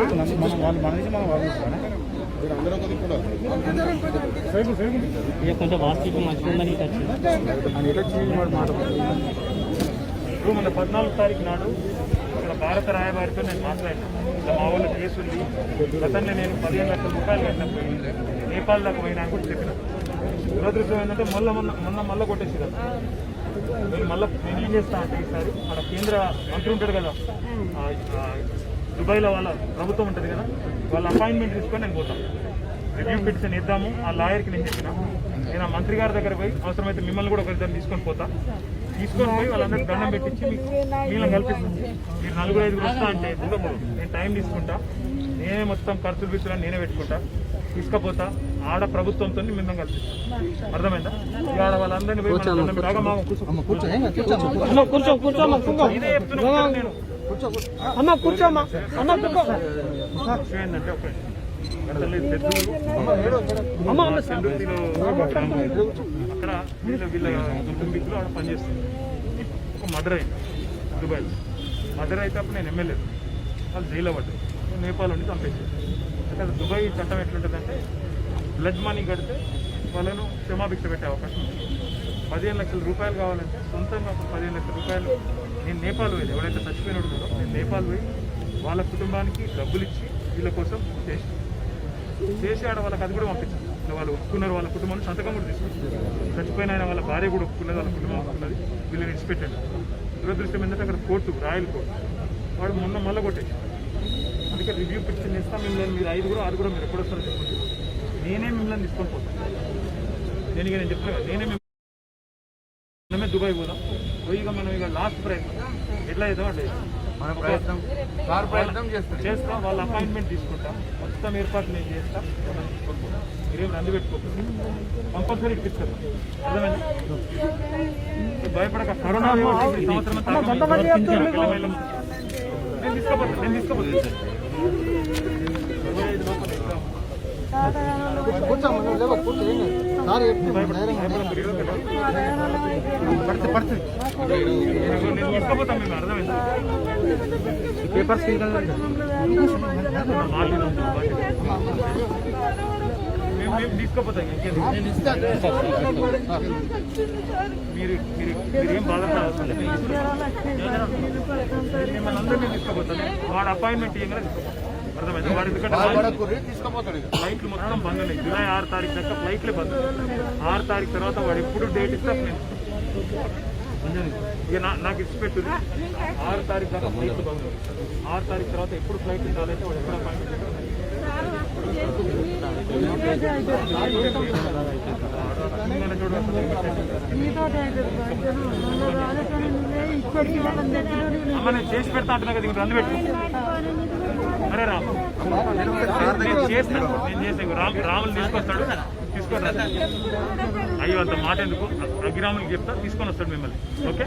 మనం వాళ్ళు మన నుంచి మనం వాళ్ళు కొంచెం వాస్తవికం మంచిగా ఇప్పుడు మన పద్నాలుగు తారీఖు నాడు ఇక్కడ భారత రాయబారితో నేను మాట్లాడాను ఇట్లా మా వాళ్ళ కేసు ఉంది గతంలో నేను పదిహేను లక్షల రూపాయలు కట్టినప్పుడు నేపాల్ దాకా పోయినా కూడా చెప్పిన దురదృష్టం ఏంటంటే మళ్ళీ మొన్న మొన్న మళ్ళీ కొట్టేసి కదా నేను మళ్ళీ నేను ఏం చేస్తాను అంటే ఈసారి మన కేంద్ర మంత్రి ఉంటాడు కదా దుబాయ్లో వాళ్ళ ప్రభుత్వం ఉంటుంది కదా వాళ్ళ అపాయింట్మెంట్ తీసుకొని నేను పోతాను రివ్యూ పిటిషన్ ఇద్దాము ఆ లాయర్కి నేను చెప్పిన. నేను ఆ మంత్రి గారి దగ్గర పోయి అవసరమైతే మిమ్మల్ని కూడా ఒకరిద్దరు తీసుకొని పోతా. తీసుకొని పోయి వాళ్ళందరికీ దండం పెట్టించి మీకు వీళ్ళని కల్పిస్తుంది మీరు నలుగురు ఐదుగురు వస్తా అంటే నేను టైం తీసుకుంటా. నేనే మొత్తం ఖర్చులు బిర్చులు నేనే పెట్టుకుంటా. తీసుకపోతా. ఆడ ప్రభుత్వంతో మిమ్మల్ని కల్పిస్తాను అర్థమైందా? ఆడ వాళ్ళందరినీ పోయి కూర్చో. కూర్చో. కూర్చో. ఇదే చెప్తున్నా నేను. అమ్మ కూర్చోమ్మా. అమ్మ కూర్చో. అమ్మ అమ్మ అక్కడ వీళ్ళ వీళ్ళ కుటుంబీకులు ఆడ పనిచేస్తుంది ఒక మర్డర్ అయింది దుబాయ్లో మర్డర్ అయితే అప్పుడు నేను ఎమ్మెల్యే. వాళ్ళు జైల్లో పడ్డాయి నేను నేపాల్ నుండి చంపేసాను అక్కడ దుబాయ్ చట్టం ఎట్లుంటుందంటే బ్లడ్ మనీ కడితే వాళ్ళను క్షమాభిక్ష పెట్టే అవకాశం ఉంది. పదిహేను లక్షల రూపాయలు కావాలంటే సొంతంగా ఒక పదిహేను లక్షల రూపాయలు. నేను నేపాల్ పోయి ఎవడైతే చచ్చిపోయినాడు ఉన్నారో నేను నేపాల్ పోయి వాళ్ళ కుటుంబానికి డబ్బులు ఇచ్చి వీళ్ళ కోసం చేసి చేసి ఆడ వాళ్ళకి అది కూడా పంపించాను. ఇట్లా వాళ్ళు ఒప్పుకున్నారు వాళ్ళ కుటుంబాన్ని సంతకం కూడా తీసుకున్నారు. చచ్చిపోయిన ఆయన వాళ్ళ భార్య కూడా ఒప్పుకున్నది వాళ్ళ కుటుంబం ఒప్పుకున్నది. వీళ్ళని ఇచ్చిపెట్టాను దురదృష్టం ఏంటంటే అక్కడ కోర్టు రాయల్ కోర్టు. వాడు మొన్న మళ్ళీ కొట్టేసి అందుకే రివ్యూ పిటిషన్ ఇస్తాం మిమ్మల్ని మీరు ఐదుగురు ఆరుగురు మీరు ఎప్పుడు వస్తారో చెప్పండి. నేనే మిమ్మల్ని తీసుకొని పోతాను నేను ఇక నేను చెప్తాను నేనే దుబాయ్ పోదాం. పోయి ఇక మనం ఇక లాస్ట్ ప్రయత్నం. ఎట్లా అవుతాం అట్లా. మన ప్రయత్నం సార్ ప్రయత్నం చేస్తాం చేస్తా వాళ్ళ అపాయింట్మెంట్ తీసుకుంటా. మొత్తం ఏర్పాట్లు నేను చేస్తా. వాళ్ళని తీసుకొని పోతా. మీరేం రంది పెట్టుకోకండి కంపల్సరీ ఇప్పిస్తారు అర్థమైంది? భయపడక. కరోనా సంవత్సరం. నేను తీసుకోపోతా నేను తీసుకోపోతా. ఇరవై ఐదు లోపల ఇస్తాం. కూర్చోమని లేవా కూర్చో ఏం కాదు. సార్ చెప్తే భయపడకు, భయపడకు, ఇరవై ఒకటి. పడుతుంది పడుతుంది నేను నేను తీసుకోపోతాం మేము అర్థమైంది పేపర్స్ మేము మేము తీసుకోపోతాం ఇంకేం నేను ఇస్తాను మీరు మీరు మీరు ఏం బాధపడాల్సిన అవసరం లేదు. నేను మిమ్మల్ని అందరినీ తీసుకోపోతాను వాడు అపాయింట్మెంట్ ఇవ్వగానే తీసుకోపోతాను అర్థమైంది? వాడు ఎందుకంటే ఫ్లైట్లు మొత్తం బంద్ ఉన్నాయి జూలై ఆరు తారీఖు దాకా ఫ్లైట్లే బంద్ ఆరు తారీఖు తర్వాత వాడు ఎప్పుడు డేట్ ఇస్తే ఇక నా నాకు ఇచ్చి పెట్టు. ఆరు తారీఖు దాకా ఫ్లైట్లు బంద్. ఆరు తారీఖు తర్వాత ఎప్పుడు ఫ్లైట్ ఉండాలంటే వాడు ఎప్పుడు చేసి పెడతా అంటున్నా కదా ఇంక రంది పెట్టు అరే నేను చేస్తాను. నేను చేస్తాను. రాము రాములు తీసుకొస్తాడు. తీసుకొని అయ్యో అంత మాట ఎందుకు? అగ్గిరాములు చెప్తా. తీసుకొని వస్తాడు మిమ్మల్ని. ఓకే?